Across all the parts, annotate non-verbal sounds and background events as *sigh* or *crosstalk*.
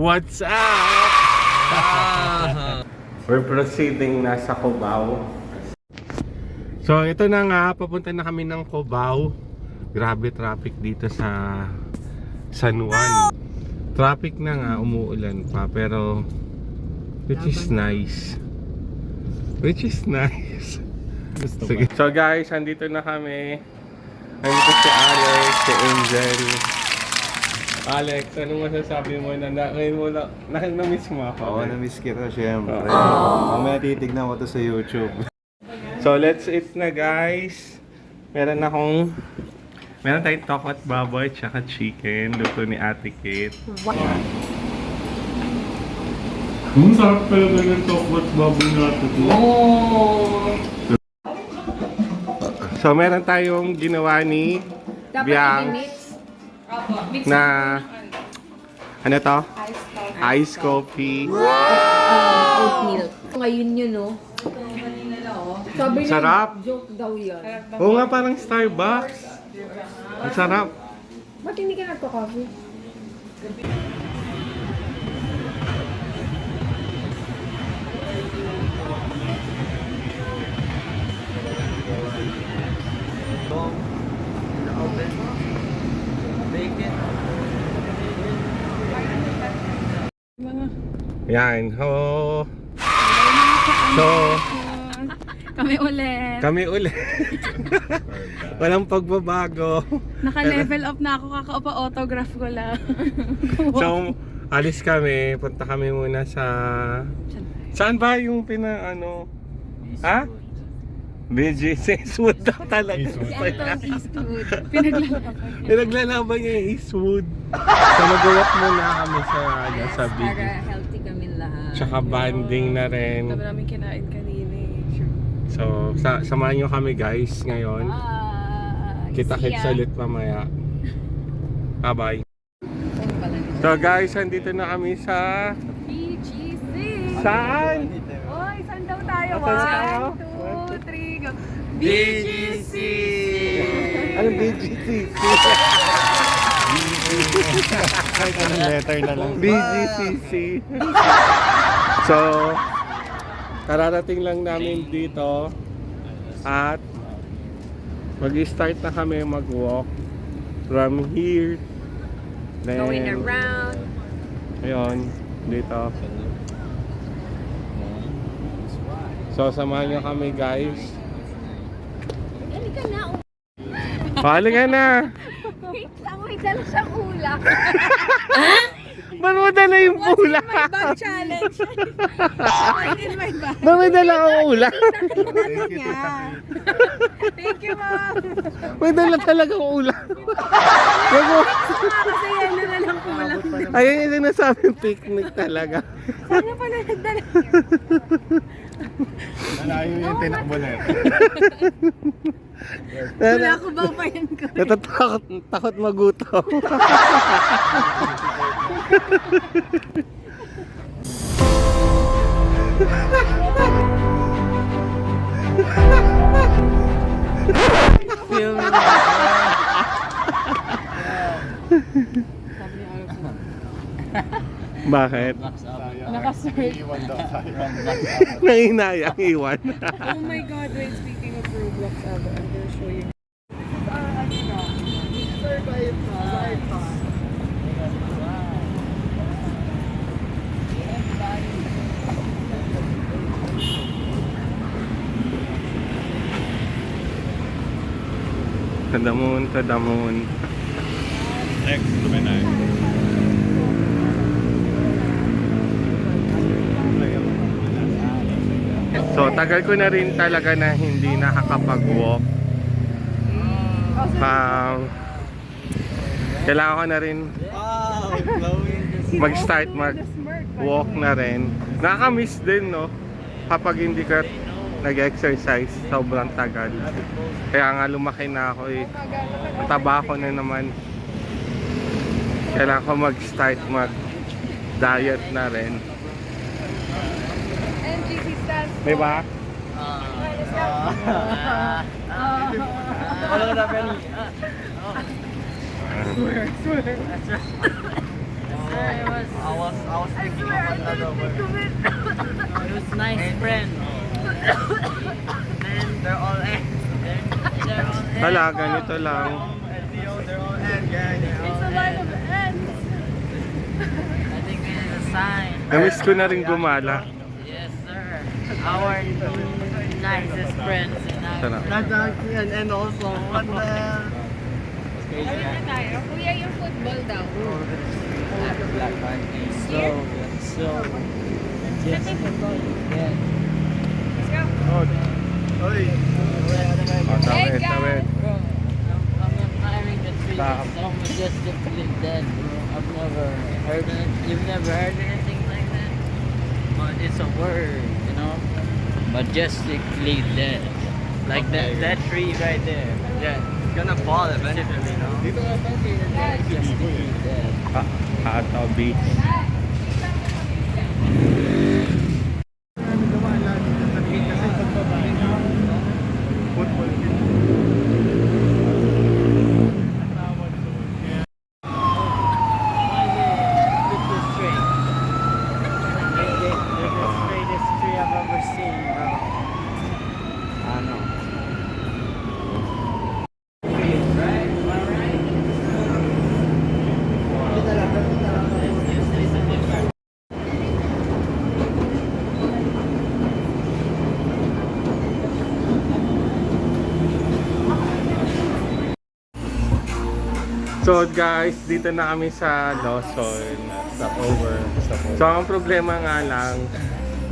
What's up? We're proceeding na sa Cubao. So ito na nga, papunta na kami ng Cubao. Grabe traffic dito sa San Juan. Traffic na nga, umuulan pa pero which is nice. Which is nice. Sige. So guys, andito na kami. Andito si Alex, si Angel. Alex, ano masasabi mo na na ngayon mo na, na, na-miss mo ako? Oo, na-miss kita syempre. Mamaya titignan ko to sa YouTube. So let's eat na guys. Meron akong Meron tayong tokot baboy tsaka chicken. Luto ni Ate Kate. Ang sarap talaga ng tokot baboy na Ate So meron tayong ginawa ni Dapat Biang i-mix. Mix na ano to? ice coffee. Ice coffee. Um, oatmeal. Ngayon yun, no? Sabi niya, Sarap. joke daw yun. Oo nga parang Starbucks. Ang sarap. Ba't hindi ka nagko-coffee? Yan. Ho. So, Kami ulit. kami ulit. Walang pagbabago. Naka-level up na ako. Kakaupa autograph ko lang. So, alis kami. Punta kami muna sa... Saan ba yung pina... ano? Ha? BGC. Eastwood daw talaga. Ito, Eastwood. Pinaglalaban. Pinaglalaban niya yung Eastwood. So, mag-walk muna kami sa, ano, sa Para BG. healthy kami lahat. Tsaka banding na rin. Dami namin kinain kanina eh. So, sa samahan nyo kami guys ngayon. Bye! Kita-kits ya. ulit mamaya. *laughs* Bye-bye. Ayun pala nito. So guys, andito na kami sa... BGC! Saan? Oy, saan daw tayo? Saan tayo? One, two, three, go. BGC! Anong BGC? Kahit anong letter na lang. BGCC. so, kararating lang namin dito at mag-start na kami mag-walk from here. Then, Going around. Ayun, dito. So, samahan nyo kami guys. Ka na. Pali ka na! Wait lang, may dala siyang ulak. *laughs* Ba't mo dala yung pula? Bag challenge. What's in my bag? Ba't may dala kang ulan? Thank you, Thank you, ma'am. May dala talagang ulan. Bago, Kasi yan na lang kulang. ayun yung sinasabing picnic talaga. Sana pala nagdala. Nalayo yung tinakbo na yun. *laughs* Wala ko ba pa yan ko? Natatakot, takot magutom. Feel me. Bakit? Naka-search. Iwan daw tayo. Nanginayang iwan. Oh my God, wait, speaking of Roblox, Aba, I'm gonna show you. To the moon, to the moon. Next, luminay. Tagal ko na rin talaga na hindi nakakapag-walk. Um, kailangan ko na rin mag-start mag-walk na rin. Nakakamiss din, no? Kapag hindi ka nag-exercise, sobrang tagal. Kaya nga lumaki na ako eh. Mataba ko na naman. Kailangan ko mag-start mag-diet na rin. Di ba? Wala na, Penny. Swear, swear. I was, I was, I was thinking of another word. Nice friend. then they're all ends. Then they're all. Wala, ganito lang. And they're all. They're ends. I think this is a sign. Namiss ko na rin gumala. Yes, sir. Our nicest friends in our Sarap. Not actually, and, and also, what the hell? Uh, ano na tayo? Kuya, yung football daw. Black one. So, so, yes, yeah. Let's go. Oy! Oh, tawid, Hey, tawid. Bro, I'm, I'm admiring the tree. Stop. It's so majestically dead, bro. I've never heard it. You've never heard anything like that? But it's a word, you know? Majestically dead. Like that, that tree right there. Yeah, it's gonna fall eventually, no? Dito nga tayo. Majestically dead. Am I right? So guys, dito na kami sa Lawson. Stop over. So ang problema nga lang,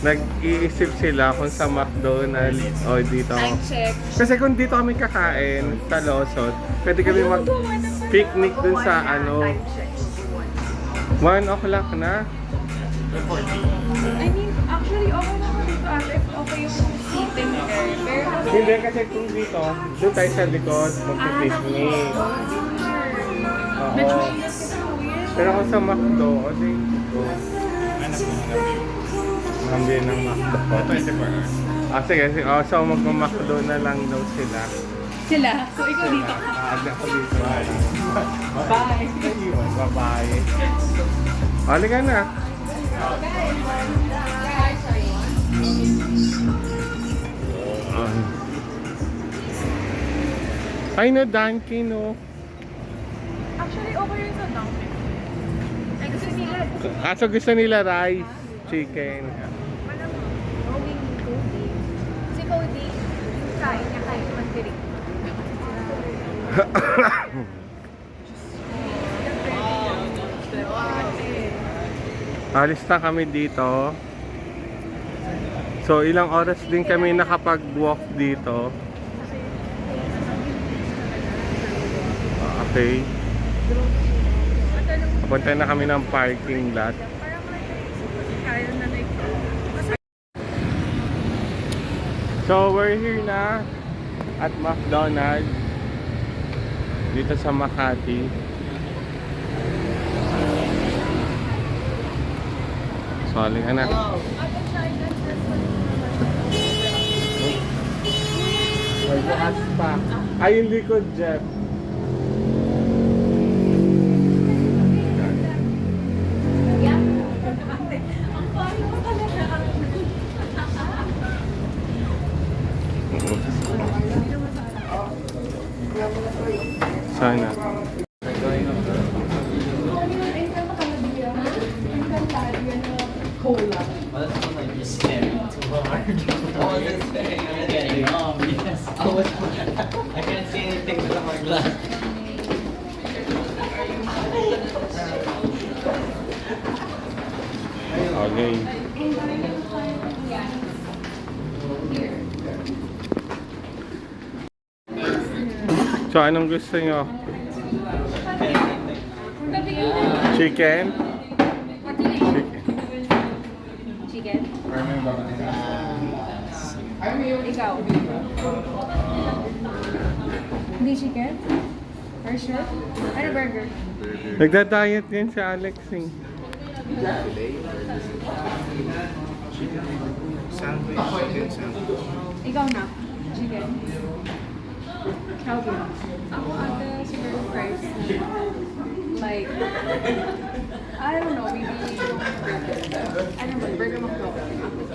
nag-iisip sila kung sa McDonald's o dito. Time check. Kasi kung dito kami kakain sa Lawson, pwede kami mag-picnic dun sa ano, Time check. 1 o'clock na. I mean, actually, okay naman dito ate if okay yung seating there. Pero, Hindi kasi kung dito, doon tayo sa likod, mag-picnic. medyo Oo. Pero kung sa McDo, o di, Mambi ng McDo. 24 hours. Ah, sige, sige. Oh, so mag-McDo na lang daw sila. Sila. So, ikaw dito. Aaga ko dito. Bye. Bye-bye. Halika na. Ay, no, Dunkin, no. Actually, okay rin sa Dunkin'. Ay, gusto nila. Kaso gusto nila rice, chicken. Going Cody. Si Cody, yung kain niya kahit mantirik. Alis na kami dito. So, ilang oras din kami nakapag-walk dito. Ah, Okay. Punta na kami ng parking lot. Kaya na like, So, we're here na at McDonald's dito sa Makati. So, halika na. May bukas pa. Ay, yung likod, Jeff. Sana. Well, that's when I just staring too hard. I wasn't staring, I was getting numb, yes. I was, I couldn't see anything with my glass. Okay. So, anong gusto nyo? Chicken? Chicken. Chicken? Ikaw. Hindi chicken? Or sure? Ano burger? Nagda-diet din si Alex eh. Sandwich. Chicken sandwich. Ikaw na. Chicken. Calvin. Ako ate siguro fries. Like, I don't know, maybe yung burger. Ano ba, burger McDonald's.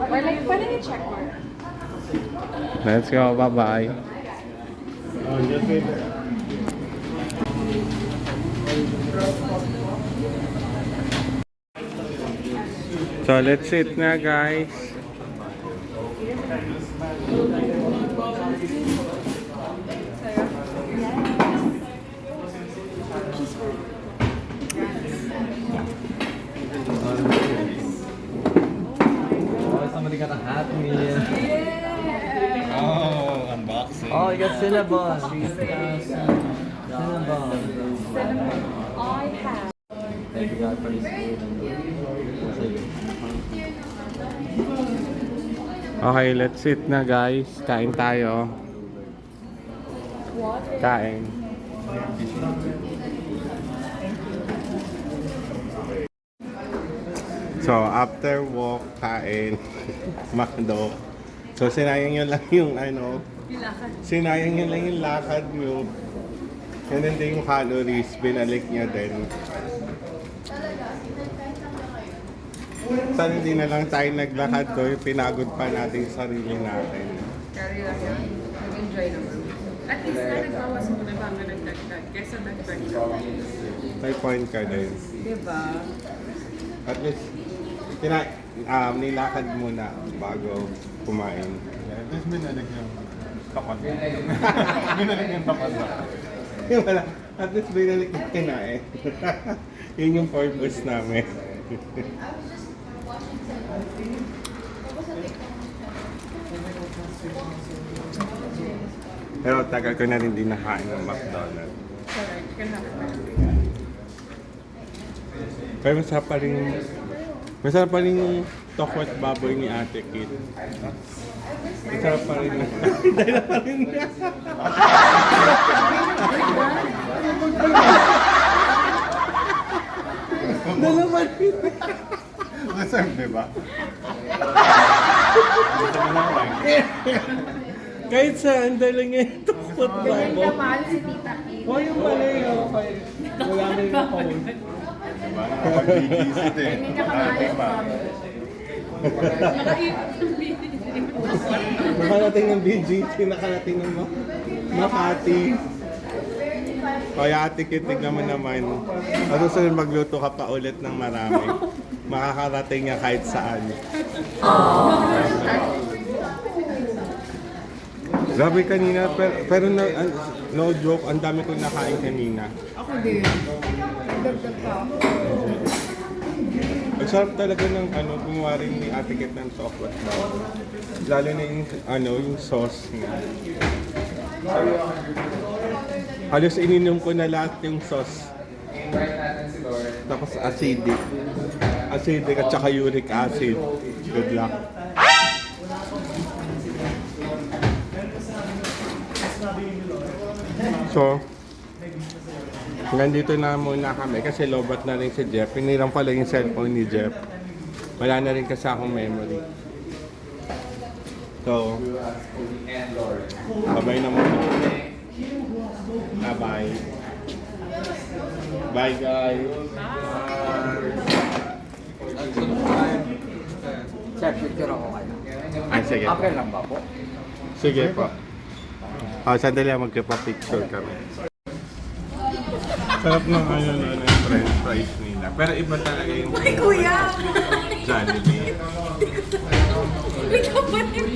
Or like, pwede i-check mo. Let's go, bye-bye. Oh, just wait. So let's eat na guys. Somebody got a happy meal. Oh, unboxing. Oh, you got Cinnabon. Cinnabon. I have. Thank you God for this food. Okay, let's eat na guys. Kain tayo. Kain. So, after walk, kain, *laughs* McDo. So, sinayang yun lang yung ano, sinayang yun lang yung lakad nyo. And then yung calories, binalik niya din. Sana hindi na lang tayo naglakad ko, pinagod pa natin yung sarili natin. Carry lang yan. Nag-enjoy naman. At least na nagbawas mo na bago nagdagdag. Kesa dagdag ka. May point ka din. Diba? At least, kina, um, nilakad muna bago kumain. Tapos binalik yung takot. binalik yung na. Yung *laughs* wala, at least binalik yung kinain. *laughs* Yun yung purpose namin. *laughs* Pero tagal ko na rin din nakain ng McDonald's. Correct. Pero masarap pa rin, masarap pa rin yung tokwat baboy ni Ate Kit. Masarap pa rin. Dahil pa rin niya. Dalawa rin. Masarap, di ba? Kahit saan, dala niya yung tokwat Ganyan baboy. kamahal si Tita Kit. Oh, yung pala yun. Wala na yung phone. *laughs* Diba? Nakapag-visit eh. Ganyan kamahal Dati yung pa. Nakarating ng BGC, nakarating ng Ma- Makati. Kaya ate Kit, tignan mo naman. At susunod magluto ka pa ulit ng marami. Makakarating nga kahit saan. Grabe kanina, pero, pero no, no joke, ang dami kong nakain kanina. Ako din. Ang sarap talaga ng ano, gumawa rin ni Ate Kit ng chocolate bar. Lalo na yung, ano, yung sauce niya. Halos ininom ko na lahat yung sauce. Tapos acidic. Acidic at saka uric acid. Good luck. So, hanggang dito na muna kami kasi lobat na rin si Jeff. Pinilang pala yung cellphone ni Jeff. Wala na rin kasi akong memory. So, bye-bye na muna. Bye-bye. Bye guys. Sir, picture ako kayo. Ay, sige. Okay lang ba po? Sige po. Ah, sandali lang magkapa-picture kami. Sarap ng ano na ng french fries nila. Pero iba talaga yung Ay, kuya! Jollibee. Ikaw ba yun?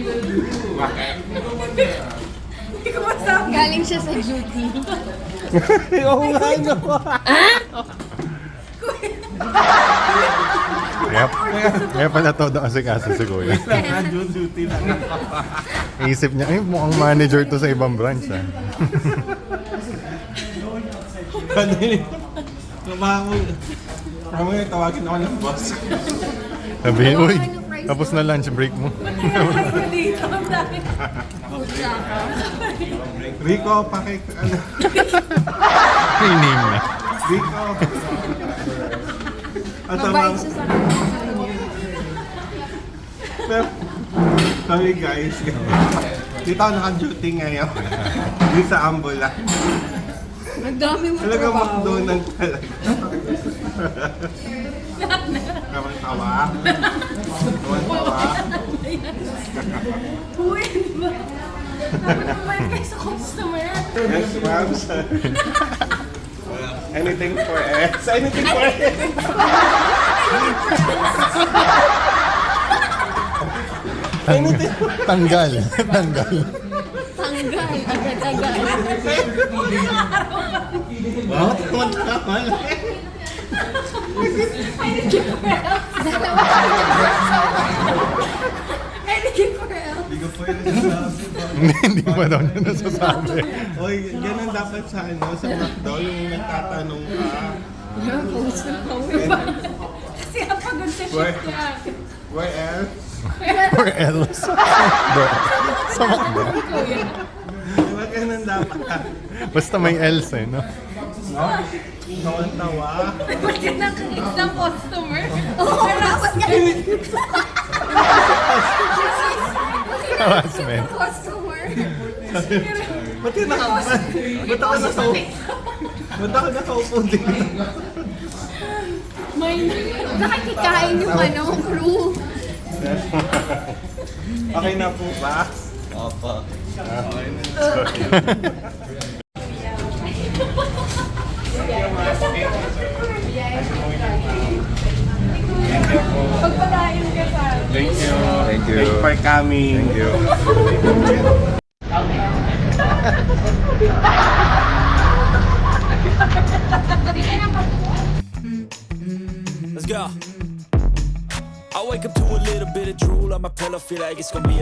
Bakit? Hindi ko masabi. Galing siya sa duty. *laughs* Oo nga, no. Kaya, kaya pala todo kasi kaso si Kuya. Radio duty lang. Isip niya, ay mukhang manager to sa ibang branch ah. *laughs* Tumawa Ako nga, tawagin ako ng boss. Sabihin, uy, tapos na lunch break mo. Rico, paki... Ano? May name na. Rico. At Mabait siya sa sorry guys. Dito ako naka-duty ngayon. Dito sa ambulance. Ang dami mo Talaga trabaho. McDonald's talaga. Tawang tawa. Tawang tawa. Uy, di ba? Dapat kumain kayo sa customer. Yes, ma'am. Anything for S. Anything for S. Anything. Tanggal. Tanggal. Tanggal, Wow, tama-tama. Anything for help. Hindi pa daw niya nasasabi. Oy, ganun dapat sa ano, sa McDo, yung nagtatanong ka. Kasi ang sa Where? shift niya. Where else? Or else. Do. Sa McDo. Diba ganun dapat? Basta may else eh, no? Tawang tawa. Ba't ka nakikinig ng customer? Oo, dapat nga. Harassment. Customer. Ba't yun naka... Ba't ako nakaupo? Ba't ako nakaupo dito? May Nakikikain yung ano, crew. Okay na po ba? Opo. pagpalain *laughs* for coming. Thank you. Let's go. I wake up to a little bit of drool on my pillow, feel like it's gonna be a